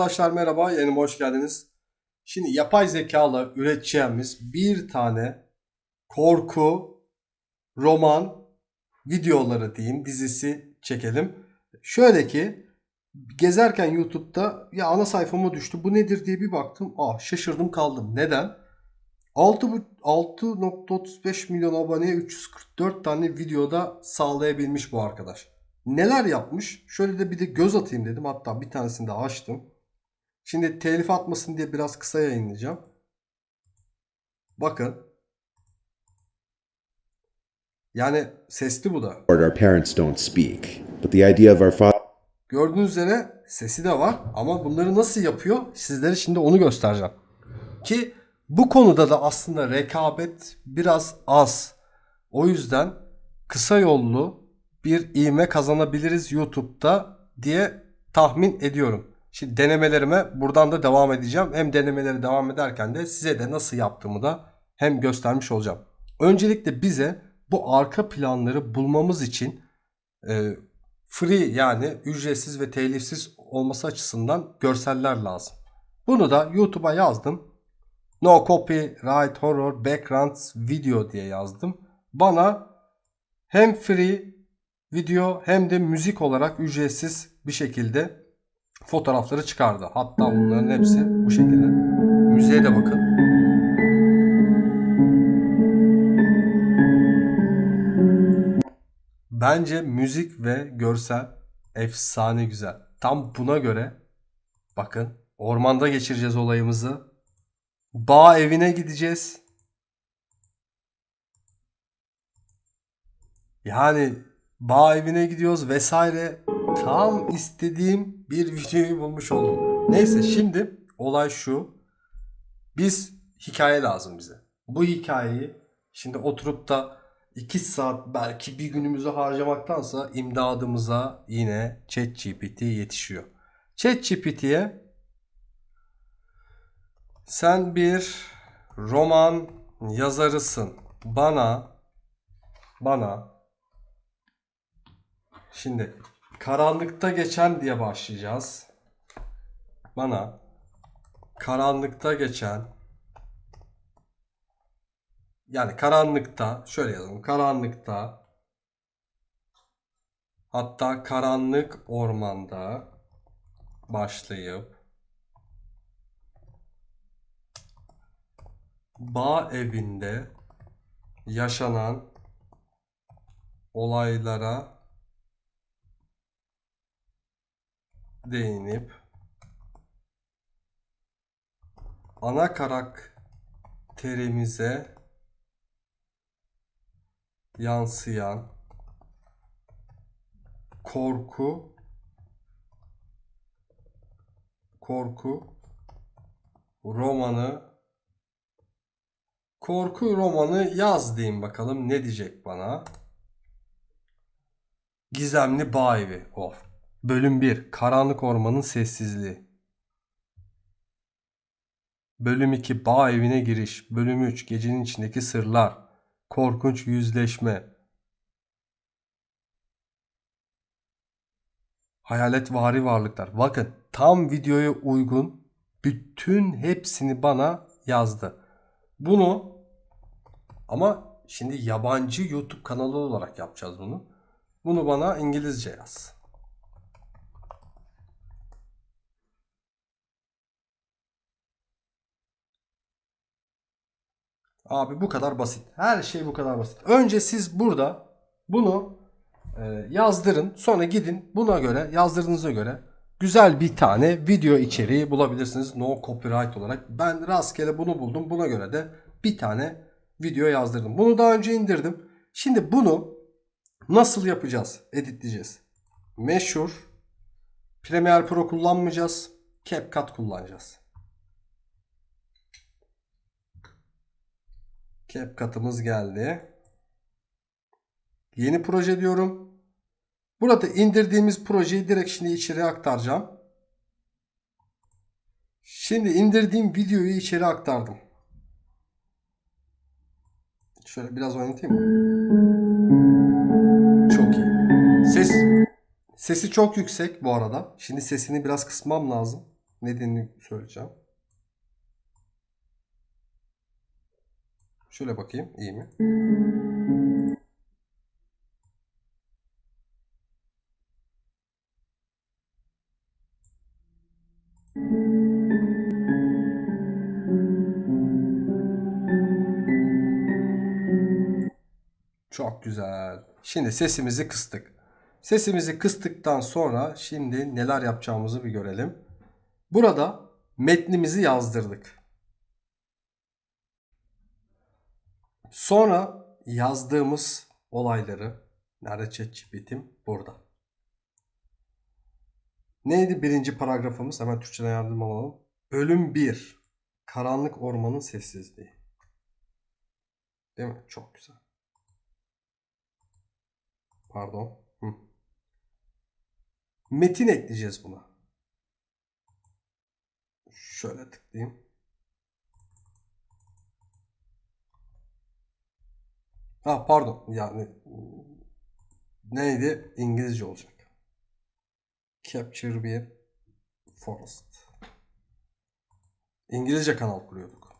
Arkadaşlar merhaba, yeni hoş geldiniz. Şimdi yapay zekalı üreteceğimiz bir tane korku, roman videoları diyeyim dizisi çekelim. Şöyle ki gezerken YouTube'da ya ana sayfama düştü bu nedir diye bir baktım. Ah şaşırdım kaldım. Neden? 6 bu- 6.35 milyon aboneye 344 tane videoda sağlayabilmiş bu arkadaş. Neler yapmış? Şöyle de bir de göz atayım dedim. Hatta bir tanesini de açtım. Şimdi telif atmasın diye biraz kısa yayınlayacağım. Bakın. Yani sesli bu da. our parents don't speak, but the idea of our father Gördüğünüz üzere sesi de var ama bunları nasıl yapıyor sizlere şimdi onu göstereceğim. Ki bu konuda da aslında rekabet biraz az. O yüzden kısa yollu bir ivme kazanabiliriz YouTube'da diye tahmin ediyorum. Şimdi denemelerime buradan da devam edeceğim. Hem denemeleri devam ederken de size de nasıl yaptığımı da hem göstermiş olacağım. Öncelikle bize bu arka planları bulmamız için e, free yani ücretsiz ve telifsiz olması açısından görseller lazım. Bunu da YouTube'a yazdım. No copyright horror backgrounds video diye yazdım. Bana hem free video hem de müzik olarak ücretsiz bir şekilde fotoğrafları çıkardı. Hatta bunların hepsi bu şekilde. Müziğe de bakın. Bence müzik ve görsel efsane güzel. Tam buna göre bakın ormanda geçireceğiz olayımızı. Bağ evine gideceğiz. Yani bağ evine gidiyoruz vesaire. Tam istediğim bir videoyu bulmuş oldum. Neyse şimdi olay şu. Biz hikaye lazım bize. Bu hikayeyi şimdi oturup da 2 saat belki bir günümüzü harcamaktansa imdadımıza yine ChatGPT yetişiyor. ChatGPT'ye sen bir roman yazarısın. Bana bana şimdi karanlıkta geçen diye başlayacağız. Bana karanlıkta geçen yani karanlıkta şöyle yazalım. Karanlıkta hatta karanlık ormanda başlayıp bağ evinde yaşanan olaylara değinip ana karakterimize yansıyan korku korku romanı korku romanı yaz diyeyim bakalım ne diyecek bana. Gizemli Bağ. Of. Bölüm 1. Karanlık Ormanın Sessizliği. Bölüm 2. Bağ Evi'ne giriş. Bölüm 3. Gecenin içindeki sırlar. Korkunç yüzleşme. Hayaletvari varlıklar. Bakın tam videoya uygun bütün hepsini bana yazdı. Bunu ama şimdi yabancı YouTube kanalı olarak yapacağız bunu. Bunu bana İngilizce yaz. Abi bu kadar basit. Her şey bu kadar basit. Önce siz burada bunu e, yazdırın. Sonra gidin buna göre yazdırdığınıza göre güzel bir tane video içeriği bulabilirsiniz. No copyright olarak. Ben rastgele bunu buldum. Buna göre de bir tane video yazdırdım. Bunu daha önce indirdim. Şimdi bunu nasıl yapacağız? Editleyeceğiz. Meşhur Premiere Pro kullanmayacağız. CapCut kullanacağız. CapCut'ımız geldi. Yeni proje diyorum. Burada indirdiğimiz projeyi direkt şimdi içeriye aktaracağım. Şimdi indirdiğim videoyu içeri aktardım. Şöyle biraz oynatayım mı? Çok iyi. Ses sesi çok yüksek bu arada. Şimdi sesini biraz kısmam lazım. Nedenini söyleyeceğim. Şöyle bakayım iyi mi? Çok güzel. Şimdi sesimizi kıstık. Sesimizi kıstıktan sonra şimdi neler yapacağımızı bir görelim. Burada metnimizi yazdırdık. Sonra yazdığımız olayları nerede ChatGPT'im? Burada. Neydi birinci paragrafımız? Hemen Türkçeden yardım alalım. Bölüm 1. Karanlık ormanın sessizliği. Değil mi? Çok güzel. Pardon. Hı. Metin ekleyeceğiz buna. Şöyle tıklayayım. Ha pardon yani neydi? İngilizce olacak. Capture bir forest. İngilizce kanal kuruyorduk.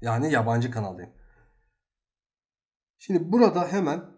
Yani yabancı kanal diyeyim. Şimdi burada hemen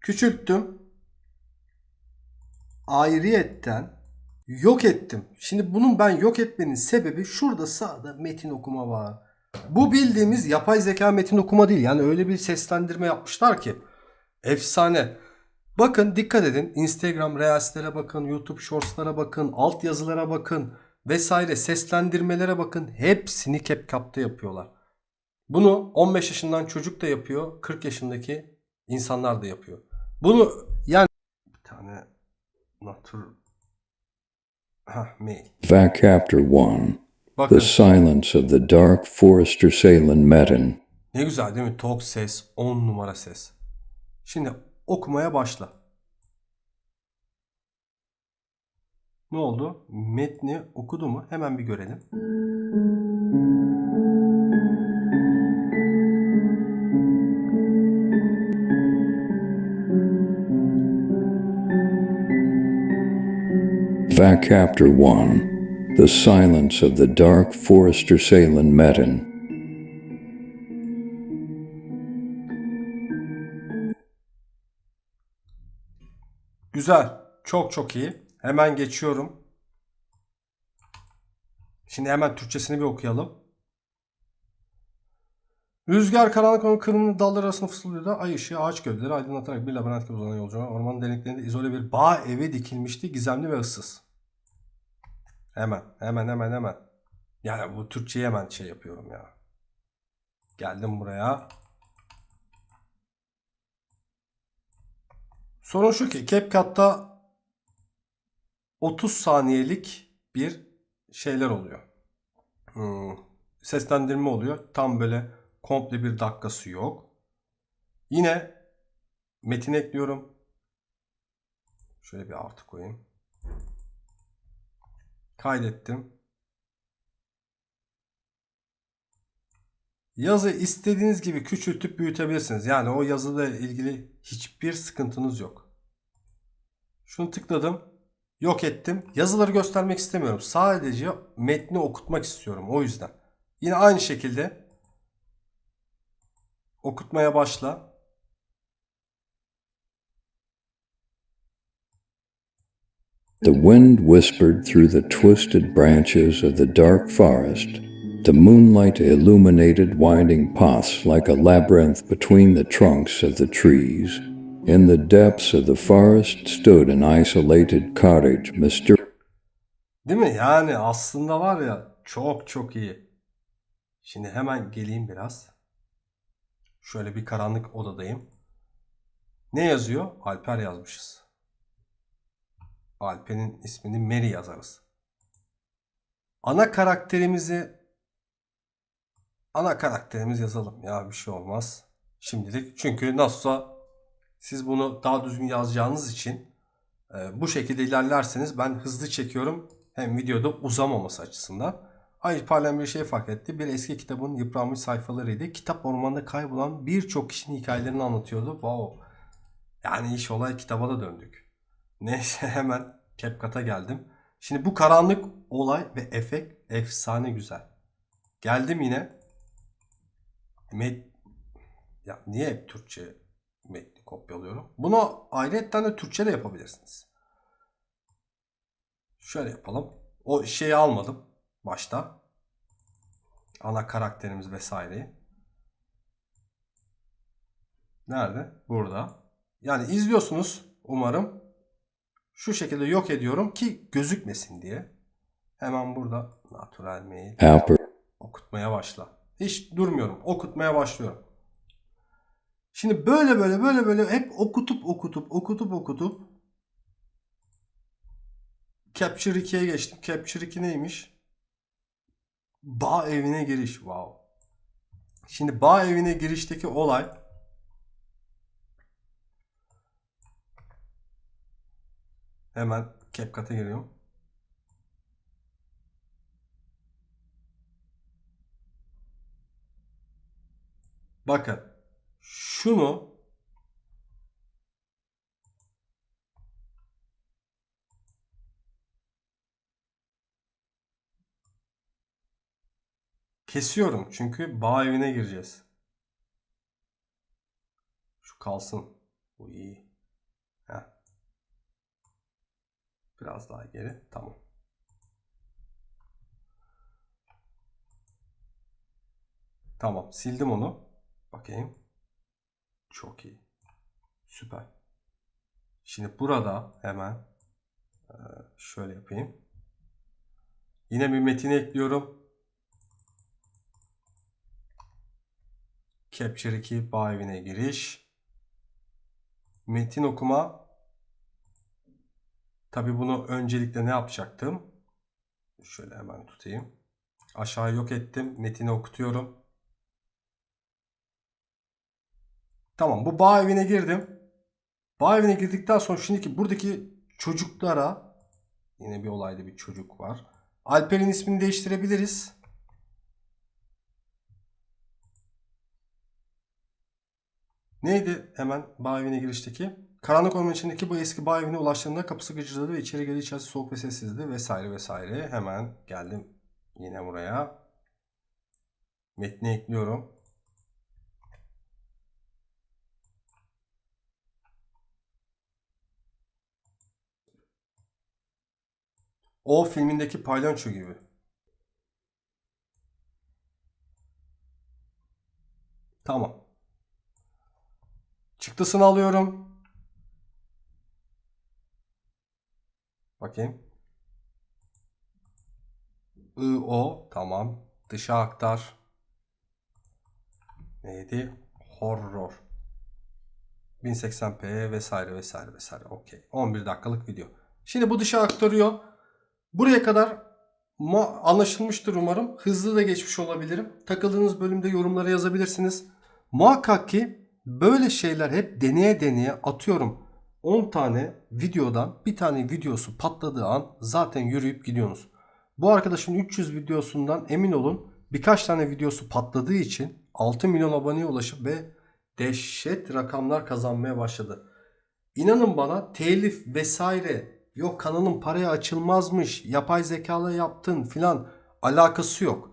küçülttüm. Ayrıyetten yok ettim. Şimdi bunun ben yok etmenin sebebi şurada sağda metin okuma var. Bu bildiğimiz yapay zeka metin okuma değil. Yani öyle bir seslendirme yapmışlar ki efsane. Bakın dikkat edin. Instagram Reels'lere bakın, YouTube Shorts'lara bakın, alt yazılara bakın vesaire seslendirmelere bakın. Hepsini CapCut'ta yapıyorlar. Bunu 15 yaşından çocuk da yapıyor, 40 yaşındaki insanlar da yapıyor. Bunu yani bir tane natur. Fact Chapter 1 Bakın The Silence of the Dark Forester Salen Metin. ne güzel değil mi? Tok ses, 10 numara ses. Şimdi okumaya başla. Ne oldu? Metni okudu mu? Hemen bir görelim. Fact Chapter 1 The Silence of the Dark Forester Salen Metin. Güzel. Çok çok iyi. Hemen geçiyorum. Şimdi hemen Türkçesini bir okuyalım. Rüzgar karanlık olan kırmızı dallar arasında fısıldıyor da ay ışığı ağaç gövdeleri aydınlatarak bir labirent gibi uzanan yolculuğa ormanın derinliklerinde izole bir bağ evi dikilmişti gizemli ve ıssız. Hemen hemen hemen hemen. Yani bu Türkçeyi hemen şey yapıyorum ya. Geldim buraya. Sorun şu ki CapCut'ta 30 saniyelik bir şeyler oluyor. Hmm, seslendirme oluyor. Tam böyle komple bir dakikası yok. Yine metin ekliyorum. Şöyle bir artı koyayım. Kaydettim. Yazı istediğiniz gibi küçültüp büyütebilirsiniz. Yani o yazıyla ilgili hiçbir sıkıntınız yok. Şunu tıkladım. Yok ettim. Yazıları göstermek istemiyorum. Sadece metni okutmak istiyorum. O yüzden. Yine aynı şekilde okutmaya başla. The wind whispered through the twisted branches of the dark forest. The moonlight illuminated winding paths like a labyrinth between the trunks of the trees. In the depths of the forest stood an isolated cottage, mysterious. Değil mi? Yani aslında var ya çok çok iyi. Şimdi hemen geleyim biraz. Şöyle bir karanlık odadayım. Ne yazıyor? Alper yazmışız. Alper'in ismini Mary yazarız. Ana karakterimizi ana karakterimiz yazalım ya bir şey olmaz. Şimdilik çünkü nasılsa siz bunu daha düzgün yazacağınız için e, bu şekilde ilerlerseniz ben hızlı çekiyorum hem videoda uzamaması açısından. Ayrıca parlayan bir şey fark etti. Bir eski kitabın yıpranmış sayfalarıydı. Kitap ormanda kaybolan birçok kişinin hikayelerini anlatıyordu. Wow. Yani iş olay kitaba da döndük. Neyse hemen CapCut'a geldim. Şimdi bu karanlık olay ve efekt efsane güzel. Geldim yine. Met... Ya niye hep Türkçe metni kopyalıyorum? Bunu ayrıyetten de Türkçe de yapabilirsiniz. Şöyle yapalım. O şeyi almadım başta. Ana karakterimiz vesaireyi. Nerede? Burada. Yani izliyorsunuz umarım. Şu şekilde yok ediyorum ki gözükmesin diye. Hemen burada natural mail Alper, okutmaya başla. Hiç durmuyorum. Okutmaya başlıyorum. Şimdi böyle böyle böyle böyle hep okutup okutup okutup okutup Capture 2'ye geçtim. Capture 2 neymiş? Bağ evine giriş. Wow. Şimdi bağ evine girişteki olay hemen CapCut'a giriyorum. Bakın şunu kesiyorum çünkü bağ evine gireceğiz. Şu kalsın. Bu iyi. Heh. Biraz daha geri. Tamam. Tamam. Sildim onu. Bakayım. Çok iyi. Süper. Şimdi burada hemen şöyle yapayım. Yine bir metin ekliyorum. Capture 2 bağ evine giriş. Metin okuma. Tabi bunu öncelikle ne yapacaktım? Şöyle hemen tutayım. Aşağı yok ettim. Metini okutuyorum. Tamam bu bağ evine girdim. Bağ evine girdikten sonra şimdiki buradaki çocuklara yine bir olayda bir çocuk var. Alper'in ismini değiştirebiliriz. Neydi hemen bağ evine girişteki? Karanlık orman içindeki bu eski bağ evine ulaştığında kapısı gıcırdadı ve içeri girdi içerisi soğuk ve sessizdi vesaire vesaire. Hemen geldim yine buraya. Metni ekliyorum. O filmindeki palyaço gibi. Tamam. Çıktısını alıyorum. Bakayım. I o tamam. Dışa aktar. Neydi? Horror. 1080p vesaire vesaire vesaire. Okey. 11 dakikalık video. Şimdi bu dışa aktarıyor. Buraya kadar anlaşılmıştır umarım. Hızlı da geçmiş olabilirim. Takıldığınız bölümde yorumlara yazabilirsiniz. Muhakkak ki böyle şeyler hep deneye deneye atıyorum. 10 tane videodan bir tane videosu patladığı an zaten yürüyüp gidiyorsunuz. Bu arkadaşın 300 videosundan emin olun birkaç tane videosu patladığı için 6 milyon aboneye ulaşıp ve dehşet rakamlar kazanmaya başladı. İnanın bana telif vesaire yok kanalın paraya açılmazmış yapay zekalı yaptın filan alakası yok.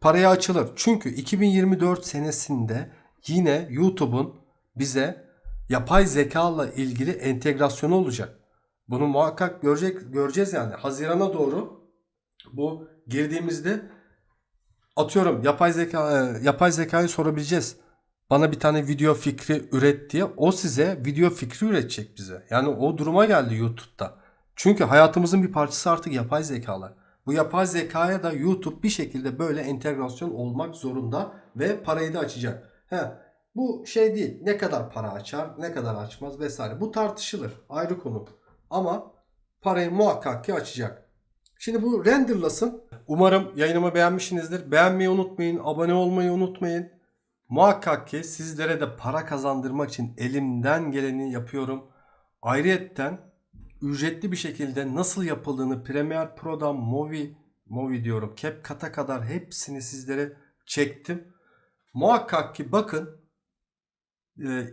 Paraya açılır. Çünkü 2024 senesinde yine YouTube'un bize yapay zekayla ilgili entegrasyonu olacak. Bunu muhakkak görecek göreceğiz yani. Hazirana doğru bu girdiğimizde atıyorum yapay zeka e, yapay zekayı sorabileceğiz. Bana bir tane video fikri üret diye o size video fikri üretecek bize. Yani o duruma geldi YouTube'da. Çünkü hayatımızın bir parçası artık yapay zekalar. Bu yapay zekaya da YouTube bir şekilde böyle entegrasyon olmak zorunda ve parayı da açacak. He, bu şey değil. Ne kadar para açar, ne kadar açmaz vesaire. Bu tartışılır. Ayrı konu. Ama parayı muhakkak ki açacak. Şimdi bu renderlasın. Umarım yayınımı beğenmişsinizdir. Beğenmeyi unutmayın. Abone olmayı unutmayın. Muhakkak ki sizlere de para kazandırmak için elimden geleni yapıyorum. Ayrıyetten ücretli bir şekilde nasıl yapıldığını Premiere Pro'dan Movie, Movie diyorum CapCut'a kadar hepsini sizlere çektim. Muhakkak ki bakın e,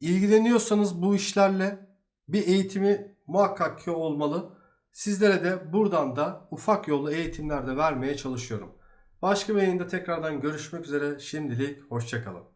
ilgileniyorsanız bu işlerle bir eğitimi muhakkak ki olmalı. Sizlere de buradan da ufak yollu eğitimler de vermeye çalışıyorum. Başka bir yayında tekrardan görüşmek üzere. Şimdilik hoşçakalın.